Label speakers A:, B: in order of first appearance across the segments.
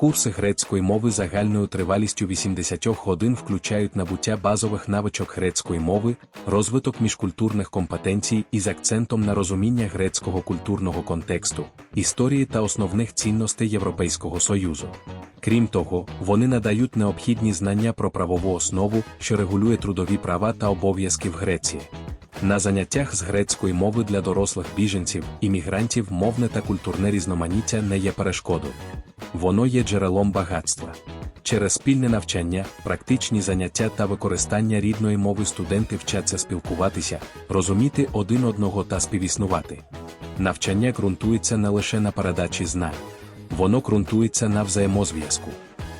A: Курси грецької мови загальною тривалістю 80 годин включають набуття базових навичок грецької мови, розвиток міжкультурних компетенцій із акцентом на розуміння грецького культурного контексту, історії та основних цінностей Європейського Союзу. Крім того, вони надають необхідні знання про правову основу, що регулює трудові права та обов'язки в Греції. На заняттях з грецької мови для дорослих біженців, іммігрантів мовне та культурне різноманіття не є перешкодою. Воно є джерелом багатства. Через спільне навчання, практичні заняття та використання рідної мови студенти вчаться спілкуватися, розуміти один одного та співіснувати. Навчання ґрунтується не лише на передачі знань, воно ґрунтується на взаємозв'язку.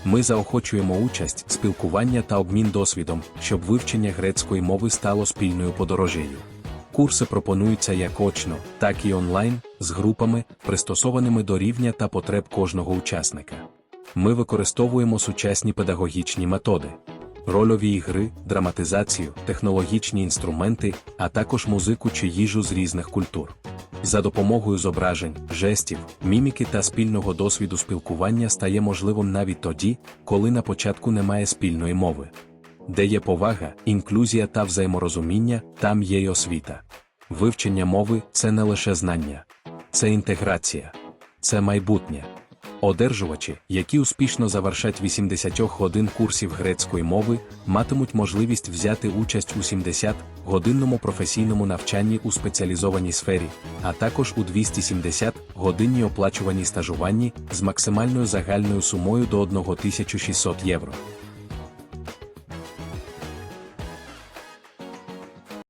A: Ми заохочуємо участь, спілкування та обмін досвідом, щоб вивчення грецької мови стало спільною подорожею. Курси пропонуються як очно, так і онлайн, з групами, пристосованими до рівня та потреб кожного учасника. Ми використовуємо сучасні педагогічні методи, рольові ігри, драматизацію, технологічні інструменти, а також музику чи їжу з різних культур. За допомогою зображень, жестів, міміки та спільного досвіду спілкування стає можливим навіть тоді, коли на початку немає спільної мови. Де є повага, інклюзія та взаєморозуміння, там є й освіта. Вивчення мови це не лише знання, це інтеграція, це майбутнє. Одержувачі, які успішно завершать 80 годин курсів грецької мови, матимуть можливість взяти участь у 70-годинному професійному навчанні у спеціалізованій сфері, а також у 270-годинній оплачуваній стажуванні з максимальною загальною сумою до 1600 євро.